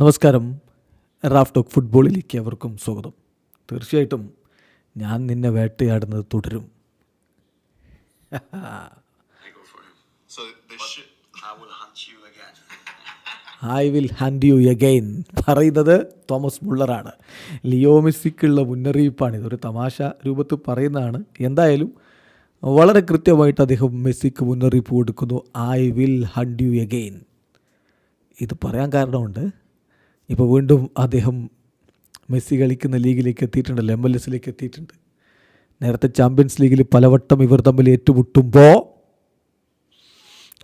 നമസ്കാരം. Raf talk ഫുട്ബോളിലേക്ക് അവർക്കും സ്വാഗതം. തീർച്ചയായിട്ടും ഞാൻ നിന്നെ വേട്ടയാടുന്നത് തുടരും. I will hunt you again പറയുന്നത് തോമസ് മുള്ളറാണ്. ലിയോ മെസ്സിക്കുള്ള ഇതൊരു ഒരു തമാശ രൂപത്തിൽ പറയുന്നതാണ്. എന്തായാലും വളരെ കൃത്യമായിട്ട് അദ്ദേഹം മെസ്സിക്ക് മുന്നറിയിപ്പ് കൊടുക്കുന്നു. I will hunt you again ഇത് പറയാൻ കാരണമുണ്ട്. ഇപ്പോൾ വീണ്ടും അദ്ദേഹം മെസ്സി കളിക്കുന്ന ലീഗിലേക്ക് എത്തിയിട്ടുണ്ട് എം എൽ എസിലേക്ക് എത്തിയിട്ടുണ്ട്. നേരത്തെ ചാമ്പ്യൻസ് ലീഗിൽ പലവട്ടം ഇവർ തമ്മിൽ ഏറ്റുമുട്ടുമ്പോൾ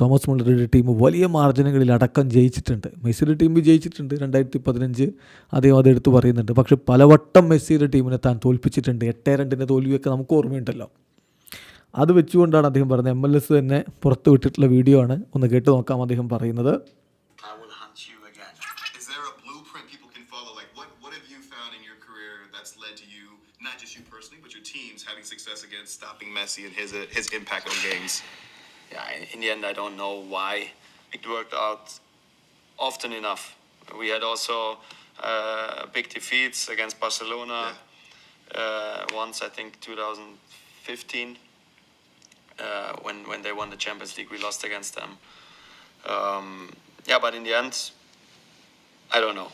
തോമസ് മുള്ളറുടെ ടീം വലിയ മാർജിനുകളിൽ അടക്കം ജയിച്ചിട്ടുണ്ട്. മെസ്സിയുടെ ടീം ജയിച്ചിട്ടുണ്ട് രണ്ടായിരത്തി പതിനഞ്ച് അദ്ദേഹം അത് എടുത്തു പറയുന്നുണ്ട്. പക്ഷേ പലവട്ടം മെസ്സിയുടെ ടീമിനെ താൻ തോൽപ്പിച്ചിട്ടുണ്ട്. എട്ടേ രണ്ടിന്റെ തോൽവിയൊക്കെ നമുക്ക് ഓർമ്മയുണ്ടല്ലോ. അത് വെച്ചുകൊണ്ടാണ് അദ്ദേഹം പറഞ്ഞത് എം എൽ എസ് തന്നെ പുറത്ത് വിട്ടിട്ടുള്ള വീഡിയോ ആണ്. ഒന്ന് കേട്ട് നോക്കാം അദ്ദേഹം പറയുന്നത്. You again. is there a blueprint people can follow? Like, what what have you found in your career that's led to you, not just you personally, but your teams having success against stopping Messi and his uh, his impact on games? Yeah, in, in the end, I don't know why it worked out often enough. We had also uh, big defeats against Barcelona. Uh, once, I think, 2015, uh, when when they won the Champions League, we lost against them. Um, yeah, but in the end, I don't know.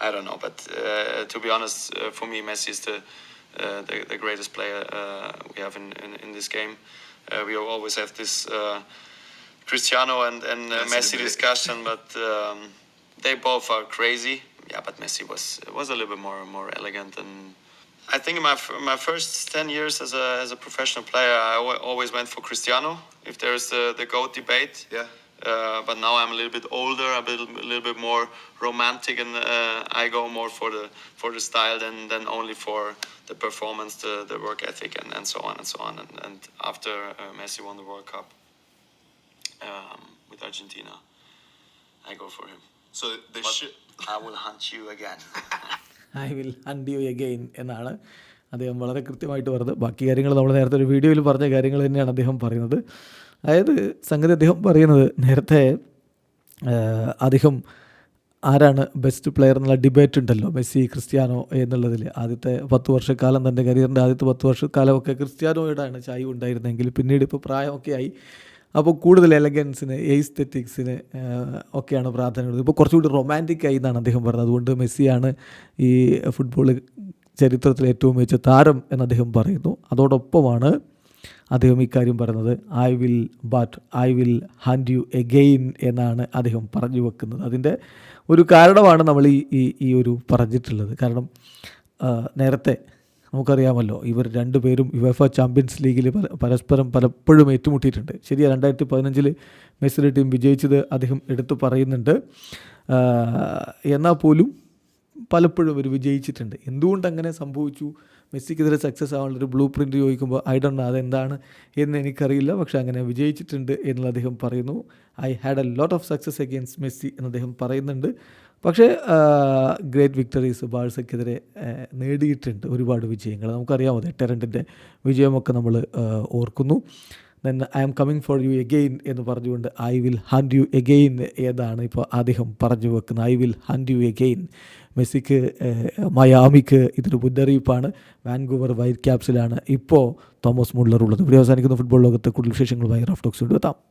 I don't know. But uh, to be honest, uh, for me, Messi is the uh, the, the greatest player uh, we have in, in, in this game. Uh, we always have this uh, Cristiano and, and uh, Messi debate. discussion, but um, they both are crazy. Yeah, but Messi was was a little bit more more elegant and. I think in my, my first 10 years as a, as a professional player, I always went for Cristiano. If there's the, the GOAT debate, Yeah. Uh, but now I'm a little bit older, a bit, a little bit more romantic, and uh, I go more for the for the style than, than only for the performance, the, the work ethic, and, and so on and so on. And, and after uh, Messi won the World Cup um, with Argentina, I go for him. So the sh- I will hunt you again. I will hunt you again എന്നാണ് അദ്ദേഹം വളരെ കൃത്യമായിട്ട് പറഞ്ഞത് ബാക്കി കാര്യങ്ങൾ നമ്മൾ നേരത്തെ ഒരു വീഡിയോയിൽ പറഞ്ഞ കാര്യങ്ങൾ തന്നെയാണ് അദ്ദേഹം പറയുന്നത് അതായത് സംഗതി അദ്ദേഹം പറയുന്നത് നേരത്തെ അദ്ദേഹം ആരാണ് ബെസ്റ്റ് പ്ലെയർ എന്നുള്ള ഡിബേറ്റ് ഉണ്ടല്ലോ മെസ്സി ക്രിസ്ത്യാനോ എന്നുള്ളതിൽ ആദ്യത്തെ പത്ത് വർഷക്കാലം തന്റെ കരിയറിന്റെ ആദ്യത്തെ പത്ത് വർഷക്കാലമൊക്കെ ക്രിസ്ത്യാനോയോടാണ് ചായ ഉണ്ടായിരുന്നെങ്കിൽ പിന്നീട് ഇപ്പോൾ പ്രായമൊക്കെ ആയി. അപ്പോൾ കൂടുതൽ എലഗൻസിന് എയ്സ്തെറ്റിക്സിന് ഒക്കെയാണ് പ്രാധാന്യം കൊടുത്തത് ഇപ്പോൾ കുറച്ചുകൂടി റൊമാന്റിക് ആയി എന്നാണ് അദ്ദേഹം പറഞ്ഞത്. അതുകൊണ്ട് മെസ്സിയാണ് ഈ ഫുട്ബോൾ ചരിത്രത്തിലെ ഏറ്റവും മികച്ച താരം എന്ന് അദ്ദേഹം പറയുന്നു. അതോടൊപ്പമാണ് അദ്ദേഹം ഇക്കാര്യം പറഞ്ഞത് I will but I will hunt you again എന്നാണ് അദ്ദേഹം പറഞ്ഞു വെക്കുന്നത്. അതിന്റെ ഒരു കാരണമാണ് നമ്മൾ ഈ ഈ ഈ ഒരു പറഞ്ഞിട്ടുള്ളത്. കാരണം നേരത്തെ നമുക്കറിയാമല്ലോ ഇവർ രണ്ടുപേരും യുവഫ ചാമ്പ്യൻസ് ലീഗിൽ പരസ്പരം പലപ്പോഴും ഏറ്റുമുട്ടിയിട്ടുണ്ട്. ശരിയാണ് രണ്ടായിരത്തി പതിനഞ്ചിൽ മെസ്സിയുടെ ടീം വിജയിച്ചത് അദ്ദേഹം എടുത്തു പറയുന്നുണ്ട്. എന്നാൽ പോലും പലപ്പോഴും അവർ വിജയിച്ചിട്ടുണ്ട്. എന്തുകൊണ്ട് അങ്ങനെ സംഭവിച്ചു? മെസ്സിക്കെതിരെ സക്സസ് ആവാനുള്ള ഒരു ബ്ലൂ പ്രിന്റ് ചോദിക്കുമ്പോൾ ഐ ഡോണ്ട് അതെന്താണ് എന്ന് എനിക്കറിയില്ല. പക്ഷേ അങ്ങനെ വിജയിച്ചിട്ടുണ്ട് എന്ന് അദ്ദേഹം പറയുന്നു. I had a lot of success against Messi എന്ന് അദ്ദേഹം പറയുന്നുണ്ട്. പക്ഷേ ഗ്രേറ്റ് വിക്ടറീസ് ബാഴ്സയ്ക്കെതിരെ നേടിയിട്ടുണ്ട് ഒരുപാട് വിജയങ്ങൾ. നമുക്കറിയാമോ എട്ട് രണ്ടിന്റെ വിജയമൊക്കെ നമ്മൾ ഓർക്കുന്നു. Then I am coming for you again എന്ന് പറഞ്ഞുകൊണ്ട് I will hunt you again ഏതാണ് ഇപ്പോൾ അദ്ദേഹം പറഞ്ഞു വെക്കുന്നത്. I will hunt you again മെസ്സിക്ക് മയാമിക്ക് ഇതൊരു മുന്നറിയിപ്പാണ്. വാൻകൂവർ വൈറ്റ് ക്യാപ്സിലാണ് ഇപ്പോൾ തോമസ് മുള്ളർ ഉള്ളത് ഇവിടെ അവസാനിക്കുന്ന ഫുട്ബോൾ ലോകത്ത് കൂടുതൽ വിശേഷങ്ങളുമായി റഫ് ടോക്സ് എത്താം.